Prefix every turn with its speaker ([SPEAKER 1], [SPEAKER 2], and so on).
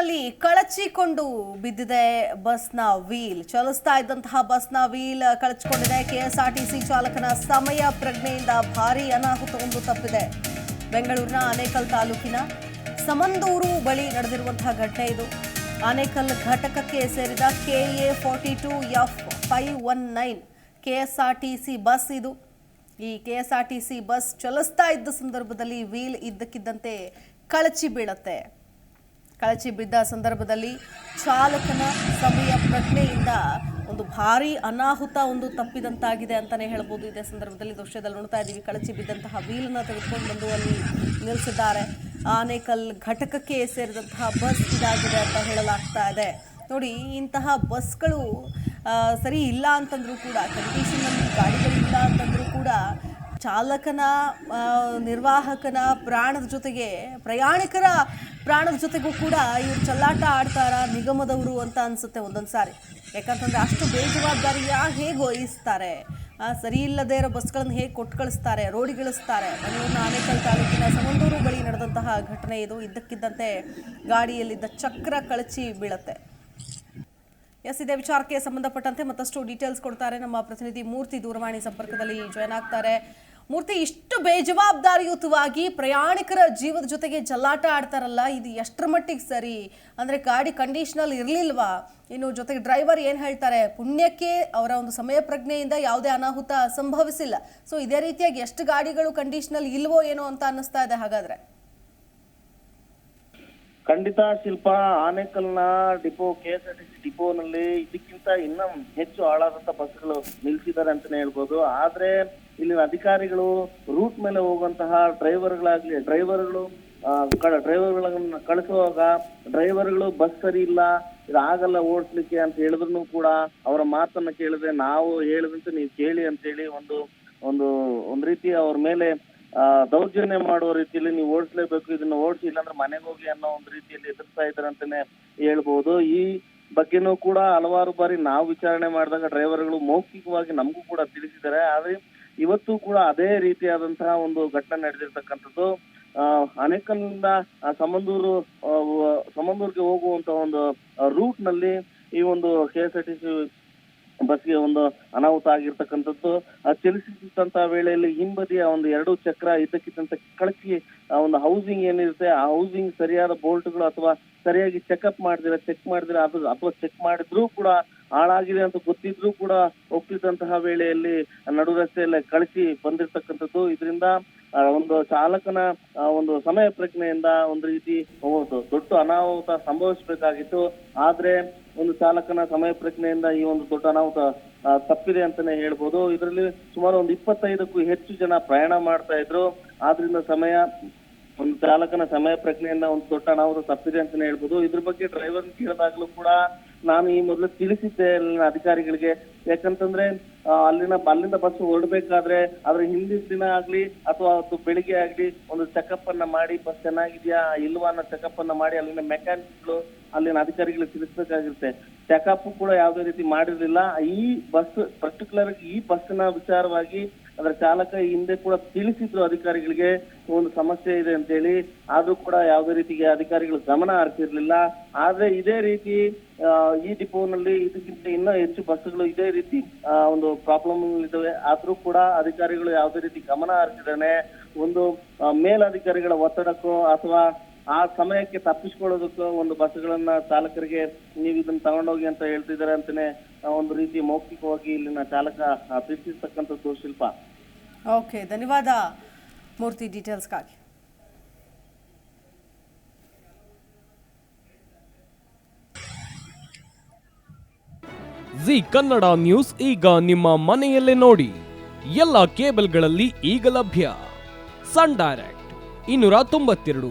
[SPEAKER 1] ನಲ್ಲಿ ಕಳಚಿಕೊಂಡು ಬಿದ್ದಿದೆ ಬಸ್ನ ವೀಲ್. ಚಲಿಸ್ತಾ ಇದ್ದಂತಹ ಬಸ್ನ ವೀಲ್ ಕಳಚಿಕೊಂಡಿದೆ. ಕೆಎಸ್ಆರ್ಟಿಸಿ ಚಾಲಕನ ಸಮಯ ಪ್ರಜ್ಞೆಯಿಂದ ಭಾರಿ ಅನಾಹುತವೊಂದು ತಪ್ಪಿದೆ. ಬೆಂಗಳೂರಿನ ಆನೇಕಲ್ ತಾಲೂಕಿನ ಸಮಂದೂರು ಬಳಿ ನಡೆದಿರುವಂತಹ ಘಟನೆ ಇದು. ಆನೇಕಲ್ ಘಟಕಕ್ಕೆ ಸೇರಿದ KA forty two F five one nine KSRTC bus ಇದು. ಈ ಕೆಎಸ್ಆರ್ಟಿಸಿ ಬಸ್ ಚಲಿಸ್ತಾ ಇದ್ದ ಸಂದರ್ಭದಲ್ಲಿ ವೀಲ್ ಇದ್ದಕ್ಕಿದ್ದಂತೆ ಕಳಚಿ ಬೀಳತ್ತೆ. ಕಳಚಿ ಬಿದ್ದ ಸಂದರ್ಭದಲ್ಲಿ ಚಾಲಕನ ಸಮಯ ಪ್ರಜ್ಞೆಯಿಂದ ಒಂದು ಭಾರಿ ಅನಾಹುತ ಒಂದು ತಪ್ಪಿದಂತಾಗಿದೆ ಅಂತಾನೆ ಹೇಳ್ಬೋದು. ಇದೇ ಸಂದರ್ಭದಲ್ಲಿ ದೃಶ್ಯದಲ್ಲಿ ನೋಡ್ತಾ ಇದ್ದೀವಿ. ಕಳಚಿ ಬಿದ್ದಂತಹ ವೀಲನ್ನ ತೆಗೆದುಕೊಂಡು ಬಂದು ಅಲ್ಲಿ ನಿಲ್ಲಿಸಿದ್ದಾರೆ. ಆನೇಕಲ್ ಘಟಕಕ್ಕೆ ಸೇರಿದಂತಹ ಬಸ್ ಇದಾಗಿದೆ ಅಂತ ಹೇಳಲಾಗ್ತಾ ಇದೆ. ನೋಡಿ, ಇಂತಹ ಬಸ್ಗಳು ಸರಿ ಇಲ್ಲ ಅಂತಂದ್ರೂ ಕೂಡ ಕಂಡೀಷನಲ್ಲಿ ಗಾಡಿಗಳಿಲ್ಲ ಅಂತಂದ್ರೂ ಕೂಡ ಚಾಲಕನ ನಿರ್ವಾಹಕನ ಪ್ರಾಣದ ಜೊತೆಗೆ, ಪ್ರಯಾಣಿಕರ ಪ್ರಾಣದ ಜೊತೆಗೂ ಕೂಡ ಇವರು ಚಲ್ಲಾಟ ಆಡ್ತಾರ, ನಿಗಮದವರು ಅಂತ ಅನ್ಸುತ್ತೆ ಒಂದೊಂದು ಸಾರಿ. ಯಾಕಂತಂದ್ರೆ ಅಷ್ಟು ಬೇಜವಾಬ್ದಾರಿಯ ಹೇಗೆ ವಹಿಸ್ತಾರೆ? ಸರಿ ಇಲ್ಲದೇ ಇರೋ ಬಸ್ಗಳನ್ನು ಹೇಗೆ ಕೊಟ್ಟು ಕಳಿಸ್ತಾರೆ ರೋಡಿಗಿಳಿಸ್ತಾರೆ? ಬೆಂಗಳೂರಿನ ಆನೇಕಲ್ ತಾಲೂಕಿನ ಸಮಂದೂರು ಬಳಿ ನಡೆದಂತಹ ಘಟನೆ ಇದು. ಇದ್ದಕ್ಕಿದ್ದಂತೆ ಗಾಡಿಯಲ್ಲಿದ್ದ ಚಕ್ರ ಕಳಚಿ ಬೀಳತ್ತೆ. ಎಸ್, ಇದೇ ವಿಚಾರಕ್ಕೆ ಸಂಬಂಧಪಟ್ಟಂತೆ ಮತ್ತಷ್ಟು ಡೀಟೇಲ್ಸ್ ಕೊಡ್ತಾರೆ ನಮ್ಮ ಪ್ರತಿನಿಧಿ ಮೂರ್ತಿ ದೂರವಾಣಿ ಸಂಪರ್ಕದಲ್ಲಿ ಜಾಯ್ನ್ ಆಗ್ತಾರೆ. ಮೂರ್ತಿ, ಇಷ್ಟು ಬೇಜವಾಬ್ದಾರಿಯುತವಾಗಿ ಪ್ರಯಾಣಿಕರ ಜೀವದ ಜೊತೆಗೆ ಜಲ್ಲಾಟ ಆಡ್ತಾರಲ್ಲ, ಇದು ಎಷ್ಟರ ಮಟ್ಟಿಗೆ ಸರಿ? ಅಂದ್ರೆ ಗಾಡಿ ಕಂಡೀಷನಲ್ಲಿ ಇರಲಿಲ್ವಾ? ಇನ್ನು ಜೊತೆಗೆ ಡ್ರೈವರ್ ಏನು ಹೇಳ್ತಾರೆ, ಪುಣ್ಯಕ್ಕೆ ಅವರ ಒಂದು ಸಮಯ ಪ್ರಜ್ಞೆಯಿಂದ ಯಾವುದೇ ಅನಾಹುತ ಸಂಭವಿಸಿಲ್ಲ. ಸೊ ಇದೇ ರೀತಿಯಾಗಿ ಎಷ್ಟು ಗಾಡಿಗಳು ಕಂಡೀಷನಲ್ಲಿ ಇಲ್ವೋ ಏನೋ ಅಂತ ಅನ್ನಿಸ್ತಾ ಇದೆ ಹಾಗಾದ್ರೆ.
[SPEAKER 2] ಖಂಡಿತ ಶಿಲ್ಪ, ಆನೇಕಲ್ನ ಡಿಪೋ, ಕೆಎಸ್ಆರ್ಟಿಸಿ ಡಿಪೋನಲ್ಲಿ ಇದಕ್ಕಿಂತ ಇನ್ನೂ ಹೆಚ್ಚು ಹಾಳಾದಂತ ಬಸ್ಗಳು ನಿಲ್ಸಿದ್ದಾರೆ ಅಂತಾನೆ ಹೇಳ್ಬೋದು. ಆದ್ರೆ ಇಲ್ಲಿನ ಅಧಿಕಾರಿಗಳು ರೂಟ್ ಮೇಲೆ ಹೋಗುವಂತಹ ಡ್ರೈವರ್ಗಳಾಗ್ಲಿ, ಡ್ರೈವರ್ಗಳು ಡ್ರೈವರ್ಗಳನ್ನ ಕಳಿಸುವಾಗ ಡ್ರೈವರ್ಗಳು ಬಸ್ ಸರಿ ಇಲ್ಲ ಇದು ಆಗಲ್ಲ ಓಡಿಸ್ಲಿಕ್ಕೆ ಅಂತ ಹೇಳಿದ್ರು ಕೂಡ ಅವರ ಮಾತನ್ನ ಕೇಳಿದ್ರೆ ನಾವು ಹೇಳಿದಂತೆ ನೀವು ಕೇಳಿ ಅಂತೇಳಿ ಒಂದು ಒಂದು, ಒಂದ್ ರೀತಿ ಅವ್ರ ಮೇಲೆ ದೌರ್ಜನ್ಯ ಮಾಡುವ ರೀತಿಯಲ್ಲಿ ನೀವು ಓಡಿಸ್ಲೇಬೇಕು, ಇದನ್ನ ಓಡಿಸಿ ಇಲ್ಲಾಂದ್ರೆ ಮನೆಗೆ ಹೋಗಿ ಅನ್ನೋ ಒಂದು ರೀತಿಯಲ್ಲಿ ಎದುರಿಸ್ತಾ ಇದ್ದಾರೆ ಅಂತಾನೆ ಹೇಳ್ಬಹುದು ಈ ಬಗ್ಗೆನೂ ಕೂಡ ಹಲವಾರು ಬಾರಿ ನಾವು ವಿಚಾರಣೆ ಮಾಡಿದಾಗ ಡ್ರೈವರ್ಗಳು ಮೌಖಿಕವಾಗಿ ನಮಗೂ ಕೂಡ ತಿಳಿಸಿದ್ದಾರೆ. ಆದ್ರೆ ಇವತ್ತು ಕೂಡ ಅದೇ ರೀತಿಯಾದಂತಹ ಒಂದು ಘಟನೆ ನಡೆದಿರ್ತಕ್ಕಂಥದ್ದು. ಆ, ಸಮಂದೂರು ಸಮಂದೂರ್ಗೆ ಹೋಗುವಂತ ಒಂದು ರೂಟ್ನಲ್ಲಿ ಈ ಒಂದು K S R T C ಬಸ್ಗೆ ಒಂದು ಅನಾಹುತ ಆಗಿರ್ತಕ್ಕಂಥದ್ದು. ಚಲಿಸುತ್ತಿದ್ದಂತ ವೇಳೆಯಲ್ಲಿ ಹಿಂಬದಿಯ ಒಂದು ಎರಡು ಚಕ್ರ ಇದ್ದಕ್ಕಿದ್ದಂತ ಕಳಚಿ ಆ ಒಂದು ಹೌಸಿಂಗ್ ಏನಿರುತ್ತೆ ಆ ಹೌಸಿಂಗ್ ಸರಿಯಾದ ಬೋಲ್ಟ್ಗಳು ಅಥವಾ ಸರಿಯಾಗಿ ಚೆಕ್ಅಪ್ ಮಾಡಿದಿರ ಚೆಕ್ ಮಾಡಿದಿರ ಅಥವಾ ಚೆಕ್ ಮಾಡಿದ್ರೂ ಕೂಡ ಹಾಳಾಗಿದೆ ಅಂತ ಗೊತ್ತಿದ್ರೂ ಕೂಡ ಒಪ್ಪಿದಂತಹ ವೇಳೆಯಲ್ಲಿ ನಡು ರಸ್ತೆಯಲ್ಲೇ ಕಳಿಸಿ ಬಂದಿರ್ತಕ್ಕಂಥದ್ದು. ಇದರಿಂದ ಒಂದು ಚಾಲಕನ ಒಂದು ಸಮಯ ಪ್ರಜ್ಞೆಯಿಂದ ಒಂದು ರೀತಿ ದೊಡ್ಡ ಅನಾಹುತ ಸಂಭವಿಸಬೇಕಾಗಿತ್ತು. ಆದ್ರೆ, ಒಂದು ಚಾಲಕನ ಸಮಯ ಪ್ರಜ್ಞೆಯಿಂದ ಈ ಒಂದು ದೊಡ್ಡ ಅನಾಹುತ ತಪ್ಪಿದೆ ಅಂತಾನೆ ಹೇಳ್ಬೋದು. ಇದರಲ್ಲಿ ಸುಮಾರು ಒಂದು ಇಪ್ಪತ್ತೈದಕ್ಕೂ ಹೆಚ್ಚು ಜನ ಪ್ರಯಾಣ ಮಾಡ್ತಾ ಇದ್ರು. ಆದ್ರಿಂದ ಸಮಯ, ಒಂದು ಚಾಲಕನ ಸಮಯ ಪ್ರಜ್ಞೆಯಿಂದ ಒಂದು ದೊಡ್ಡ ಅನಾಹುತ ತಪ್ಪಿದೆ ಅಂತಾನೆ ಹೇಳ್ಬೋದು. ಇದ್ರ ಬಗ್ಗೆ ಡ್ರೈವರ್ ಕೇಳಿದಾಗ್ಲೂ ಕೂಡ ನಾನು ಈ ಮೊದಲು ತಿಳಿಸಿದ್ದೆ ಅಲ್ಲಿನ ಅಧಿಕಾರಿಗಳಿಗೆ. ಯಾಕಂತಂದ್ರೆ ಅಲ್ಲಿನ, ಅಲ್ಲಿಂದ ಬಸ್ ಹೊರಡ್ಬೇಕಾದ್ರೆ ಅದ್ರ ಹಿಂದಿನ ದಿನ ಆಗ್ಲಿ ಅಥವಾ ಅವತ್ತು ಬೆಳಿಗ್ಗೆ ಆಗ್ಲಿ ಒಂದು ಚೆಕಪ್ ಅನ್ನ ಮಾಡಿ, ಬಸ್ ಚೆನ್ನಾಗಿದ್ಯಾ, ಇಲ್ವಾ? ಅನ್ನೋ ಚೆಕಪ್ ಅನ್ನ ಮಾಡಿ ಅಲ್ಲಿನ ಮೆಕ್ಯಾನಿಕ್ಗಳು ಅಲ್ಲಿನ ಅಧಿಕಾರಿಗಳಿಗೆ ತಿಳಿಸ್ಬೇಕಾಗಿರುತ್ತೆ. ಚೆಕಪ್ ಕೂಡ ಯಾವುದೇ ರೀತಿ ಮಾಡಿರ್ಲಿಲ್ಲ. ಈ ಬಸ್ ಪರ್ಟಿಕ್ಯುಲರ್ ಈ ಬಸ್ನ ವಿಚಾರವಾಗಿ ಅದರ ಚಾಲಕ ಹಿಂದೆ ಕೂಡ ತಿಳಿಸಿದ್ರು ಅಧಿಕಾರಿಗಳಿಗೆ, ಒಂದು ಸಮಸ್ಯೆ ಇದೆ ಅಂತ ಹೇಳಿ ಆದ್ರೂ ಕೂಡ ಯಾವುದೇ ರೀತಿಗೆ ಅಧಿಕಾರಿಗಳು ಗಮನ ಹರಿಸಿರ್ಲಿಲ್ಲ. ಆದ್ರೆ ಇದೇ ರೀತಿ ಈ ಡಿಪೋನಲ್ಲಿ ಇದಕ್ಕಿಂತ ಇನ್ನೂ ಹೆಚ್ಚು ಬಸ್ಗಳು ಇದೇ ರೀತಿ ಒಂದು ಪ್ರಾಬ್ಲಮ್ ಇದಾವೆ ಆದ್ರೂ ಕೂಡ ಅಧಿಕಾರಿಗಳು ಯಾವುದೇ ರೀತಿ ಗಮನ ಹರಿಸಿದಾನೆ ಒಂದು ಮೇಲಧಿಕಾರಿಗಳ ಒತ್ತಡಕ್ಕೋ ಅಥವಾ ಆ ಸಮಯಕ್ಕೆ ತಪ್ಪಿಸ್ಕೊಳ್ಳೋದಕ್ಕೆ ಒಂದು ಬಸ್ಗಳನ್ನ ಚಾಲಕರಿಗೆ ನೀವು ಇದನ್ನ ತಗೊಂಡೋಗಿ ಅಂತ ಹೇಳ್ತಿದ್ದಾರೆ ಅಂತಾನೆ ಆ, ಒಂದು ರೀತಿ ಮೌಖಿಕವಾಗಿ ಇಲ್ಲಿನ ಚಾಲಕ ಆ, ತಿಳಿಸಿರ್ತಕ್ಕಂಥದ್ದು ಶಿಲ್ಪ
[SPEAKER 1] ಓಕೆ ಧನ್ಯವಾದ ಮೂರ್ತಿ ಡೀಟೇಲ್ಸ್ಗಾಗಿ
[SPEAKER 3] ಜಿ ಕನ್ನಡ ನ್ಯೂಸ್ ಈಗ ನಿಮ್ಮ ಮನೆಯಲ್ಲೇ ನೋಡಿ. ಎಲ್ಲ ಕೇಬಲ್ಗಳಲ್ಲಿ ಈಗ ಲಭ್ಯ. ಸನ್ ಡೈರೆಕ್ಟ್ ಇನ್ನೂರ ತೊಂಬತ್ತೆರಡು.